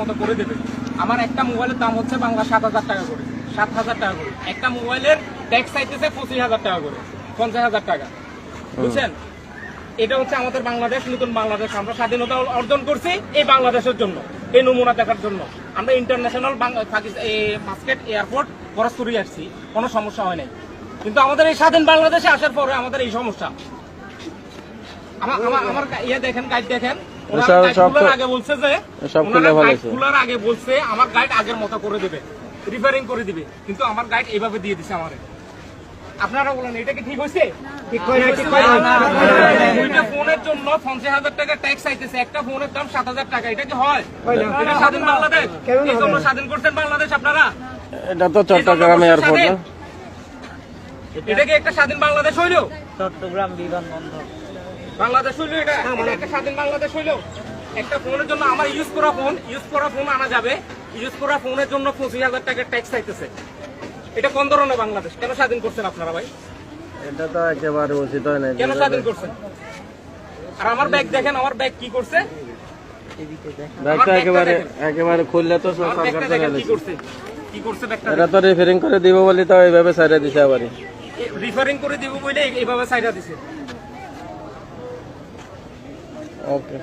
মতো করে দেবে। আমার একটা মোবাইলের দাম হচ্ছে বাংলা সাত হাজার টাকা করে। সাত হাজার টাকা করে। একটা মোবাইলের ট্যাক্স চাইতেছে পঁচিশ হাজার টাকা করে। পঞ্চাশ হাজার টাকা। বুঝছেন? এটা হচ্ছে আমাদের বাংলাদেশ নতুন বাংলাদেশ। আমরা স্বাধীনতা অর্জন করছি এই বাংলাদেশের জন্য এই নমুনা দেখার জন্য। আমরা ইন্টারন্যাশনাল বাস্কেট এয়ারপোর্ট খরচ করে আসছি। কোনো সমস্যা হয় নাই। কিন্তু আমাদের এই স্বাধীন বাংলাদেশে আসার পরে আমাদের এই সমস্যা। আমার ইয়ে দেখেন গাইড দেখেন। সব- guide সব খোলার তো- আগে বলছে যে সব খুলে ওনারা guide ফেলেছে। খোলার আগে বলছে আমার গাইড আগের মতো করে দিবে রিপেয়ারিং করে দিবে কিন্তু আমার গাইড এইভাবে দিয়ে দিছে আমারে। আপনারা বলেন এটা কি ঠিক হয়েছে? দুইটা ফোনের জন্য পঞ্চাশ হাজার টাকা ট্যাক্স চাইতেছে একটা ফোনের দাম সাত হাজার টাকা এটা কি হয়? এটা স্বাধীন বাংলাদেশ। এই জন্য স্বাধীন করছেন বাংলাদেশ আপনারা? এটা তো চট্টগ্রাম এয়ারপোর্ট এটা কি একটা স্বাধীন বাংলাদেশ হইল? চট্টগ্রাম বিমানবন্দর। বাংলাদেশ হইল এটা এটা একটা স্বাধীন বাংলাদেশ হইল। একটা ফোনের জন্য আমার ইউজ করা ফোন ইউজ করা ফোন আনা যাবে। ইউজ করা ফোনের জন্য পঁচিশ হাজার টাকার ট্যাক্স চাইতেছে। এটা কোন ধরনের বাংলাদেশ? কেন স্বাধীন করছেন আপনারা ভাই? এটা তো একেবারে উচিত হয় না কেন স্বাধীন করছেন? আর আমার ব্যাগ দেখেন আমার ব্যাগ কি করছে? ব্যাগটা একেবারে একেবারে খুললে তো সরকার কি নিছে। করছে? কি করছে ব্যাগটা এটা তো রিফারিং করে দিব বলে তো এইভাবে সাইডে দিছে আবার। রিফারিং করে দিব বলে এইভাবে সাইডা দিছে। ओके।